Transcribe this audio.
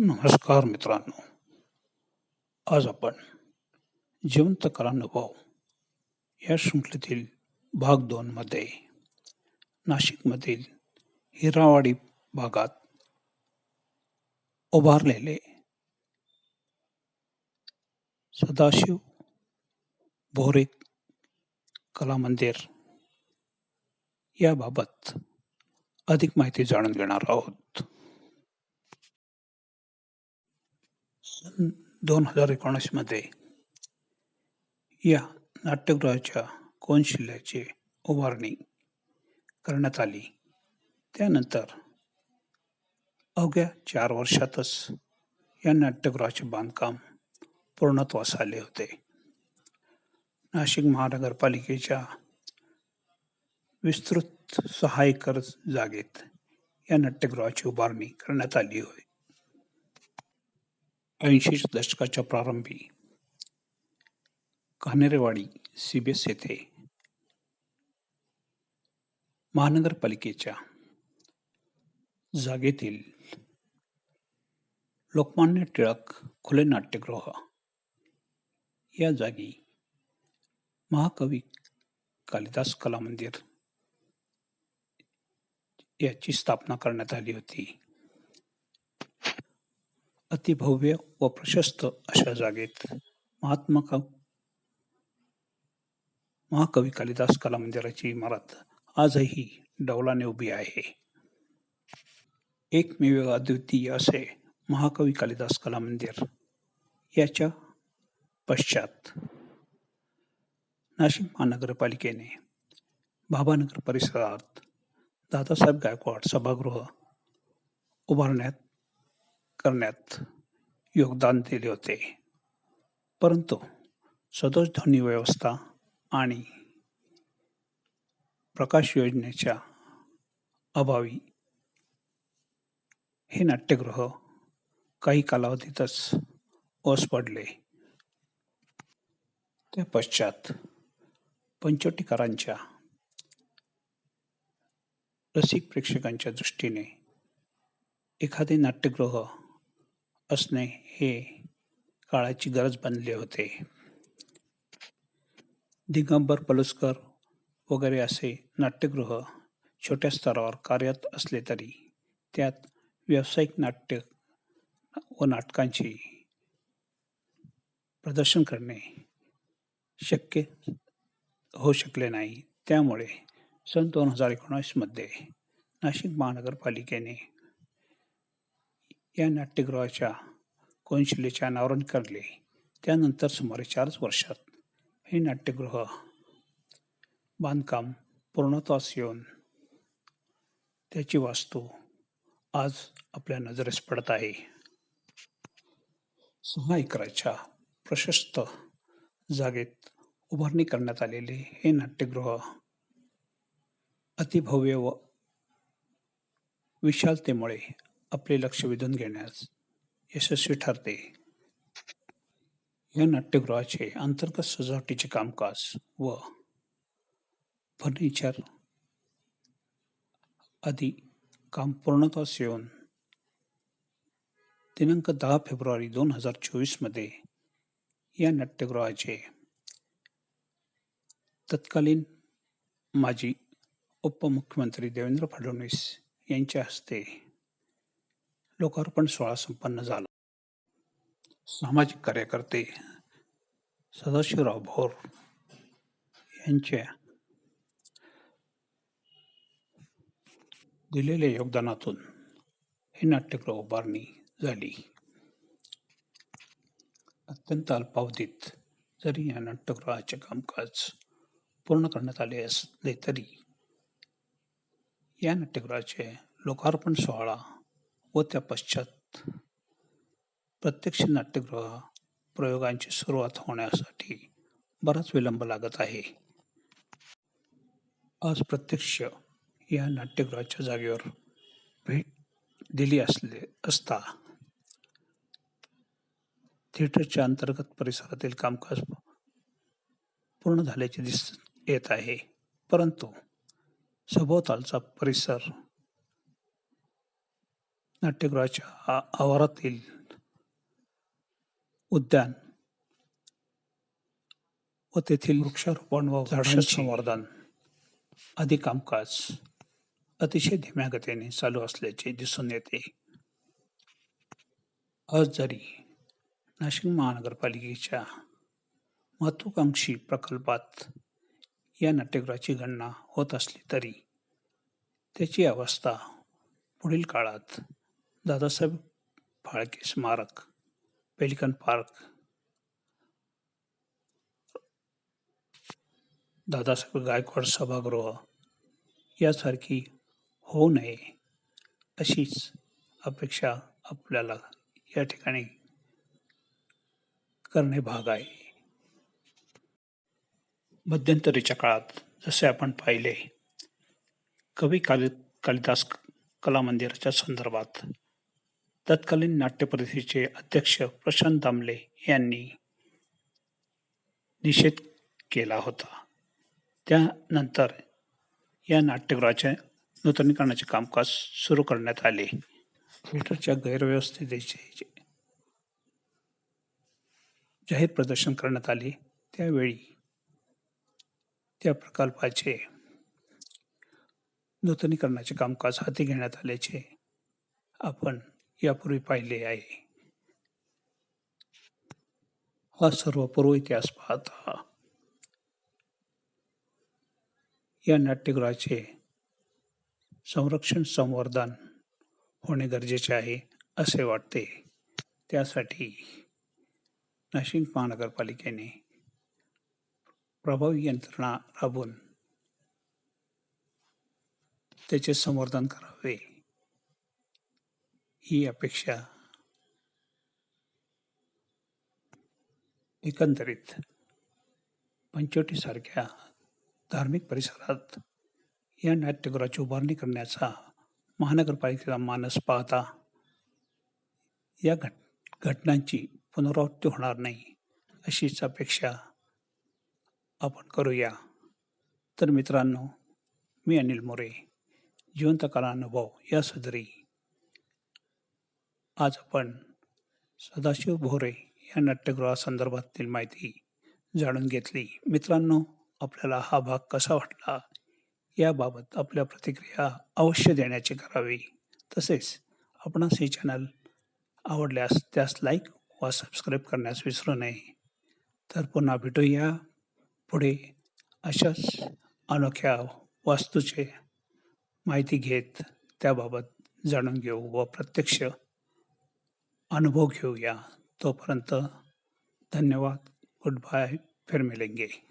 नमस्कार मित्रांनो. आज आपण जिवंत कलानुभव या शृंखलेतील भाग दोनमध्ये नाशिकमधील हिरावाडी भागात उभारलेले सदाशिव भोरे कला मंदिर याबाबत अधिक माहिती जाणून घेणार आहोत. दोन हजार एकोणीसमध्ये या नाट्यगृहाच्या कोनशिल्याची उभारणी करण्यात आली? त्यानंतर अवघ्या चार वर्षातच या नाट्यगृहाचे बांधकाम पूर्णत्वास आले होते. नाशिक महानगरपालिकेच्या विस्तृत सहा एकर जागेत या नाट्यगृहाची उभारणी करण्यात आली होती ऐंशीच्या दशकाच्या प्रारंभी कानेरेवाडी सीबीएस येथे महानगरपालिकेच्या जागेतील लोकमान्य टिळक खुले नाट्यगृह या जागी महाकवी कालिदास कला मंदिर याची स्थापना करण्यात आली होती. अतिभव्य व प्रशस्त अशा जागेत महात्मा का महाकवी कालिदास कला मंदिराची इमारत आजही डौलाने उभी आहे. एकमेव अद्वितीय असे महाकवी कालिदास कला मंदिर याच्या पश्चात नाशिक महानगरपालिकेने भाभानगर परिसरात दादासाहेब गायकवाड सभागृह उभारण्यात करण्यात योगदान दिले होते. परंतु सदोष ध्वनी व्यवस्था आणि प्रकाश योजनेच्या अभावी हे नाट्यगृह काही कालावधीतच ओस पडले. त्या पश्चात पंचोटीकारांच्या रसिक प्रेक्षकांच्या दृष्टीने एखादे नाट्यगृह असणे हे काळाची गरज बनले होते. दिगंबर पलुस्कर वगैरे असे नाट्यगृह छोट्या स्तरावर कार्यरत असले तरी त्यात व्यावसायिक नाट्य व नाटकांची प्रदर्शन करणे शक्य होऊ शकले नाही. त्यामुळे सन दोन हजार एकोणीसमध्ये नाशिक महानगरपालिकेने या नाट्यगृहाच्या कोनशिलेचे अनावरण करले. त्यानंतर सुमारे चारच वर्षात हे नाट्यगृह बांधकाम पूर्णत्वास येऊन त्याची वास्तू आज आपल्या नजरेस पडत आहे. सहा एकराच्या प्रशस्त जागेत उभारणी करण्यात आलेले हे नाट्यगृह अतिभव्य व विशालतेमुळे आपले लक्ष वेधून घेण्यास यशस्वी ठरते. या नाट्यगृहाचे अंतर्गत सजावटीचे कामकाज व फर्निचर आदी काम पूर्णत्वास येऊन दिनांक दहा फेब्रुवारी दोन हजार चोवीसमध्ये या नाट्यगृहाचे तत्कालीन माजी उपमुख्यमंत्री देवेंद्र फडणवीस यांच्या हस्ते लोकार्पण सोहळा संपन्न झाला. सामाजिक कार्यकर्ते सदाशिवराव भोर यांच्या दिलेल्या योगदानातून हे नाट्यगृह उभारणी झाली. अत्यंत अल्पावधीत जरी या नाट्यगृहाचे कामकाज पूर्ण करण्यात आले असले तरी या नाट्यगृहाचे लोकार्पण सोहळा व त्या पश्चात प्रत्यक्ष नाट्यगृह प्रयोगांची सुरुवात होण्यासाठी बराच विलंब लागत आहे. आज प्रत्यक्ष या नाट्यगृहाच्या जागेवर भेट दिली असले असता थिएटरच्या अंतर्गत परिसरातील कामकाज पूर्ण झाल्याचे दिस येत आहे. परंतु सभोवतालचा परिसर नाट्यगृहाच्या आ- आवारातील उद्यान व तेथील वृक्षारोपण व झाडांचे संवर्धन. आदी कामकाज अतिशय धीम्या गतीने चालू असल्याचे दिसून येते. आज जरी नाशिक महानगरपालिकेच्या महत्वाकांक्षी प्रकल्पात या नाट्यगृहाची गणना होत असली तरी त्याची अवस्था पुढील काळात दादासाहेब फाळके स्मारक पेलिकन पार्क. दादासाहेब गायकवाड सभागृह यासारखी होऊ नये अशीच अपेक्षा आपल्याला या ठिकाणी करणे भाग आहे. मध्यंतरीच्या काळात जसे आपण पाहिले कवी कालि कालिदास कला मंदिराच्या संदर्भात तत्कालीन नाट्य परिषदेचे अध्यक्ष प्रशांत दामले यांनी निषेध केला होता. त्यानंतर या नाट्यगृहाचे नूतनीकरणाचे कामकाज सुरू करण्यात आले. थिएटरच्या गैरव्यवस्थेचे जाहीर प्रदर्शन करण्यात आले त्यावेळी त्या प्रकल्पाचे नूतनीकरणाचे कामकाज हाती घेण्यात आल्याचे आपण यापूर्वी पाहिले आहे. हा सर्व पूर्व इतिहास पाहता. या नाट्यगृहाचे संरक्षण संवर्धन होणे गरजेचे आहे असे वाटते. त्यासाठी नाशिक महानगरपालिकेने प्रभावी यंत्रणा राबवून त्याचे संवर्धन करावे. ही अपेक्षा एकंदरीत पंचवटीसारख्या धार्मिक परिसरात या नाट्यगृहाची उभारणी करण्याचा महानगरपालिकेचा मानस पाहता या घट घटनांची पुनरावृत्ती होणार नाही अशीच अपेक्षा आपण करूया. तर मित्रांनो मी अनिल मोरे जिवंत कला अनुभव या सदरी आज आपण सदाशिव भोरे या नाट्यगृहासंदर्भातील माहिती जाणून घेतली. मित्रांनो आपल्याला हा भाग कसा वाटला? याबाबत आपल्या प्रतिक्रिया अवश्य देण्याची करावी. तसेच आपणास हे चॅनल आवडल्यास त्यास लाईक व सबस्क्राईब करण्यास विसरू नये. तर पुन्हा भेटूया. पुढे अशाच अनोख्या वास्तूचे माहिती घेत त्याबाबत जाणून घेऊ व प्रत्यक्ष अनुभव घेऊया. तोपर्यंत धन्यवाद. Good bye. फिर मिलेंगे.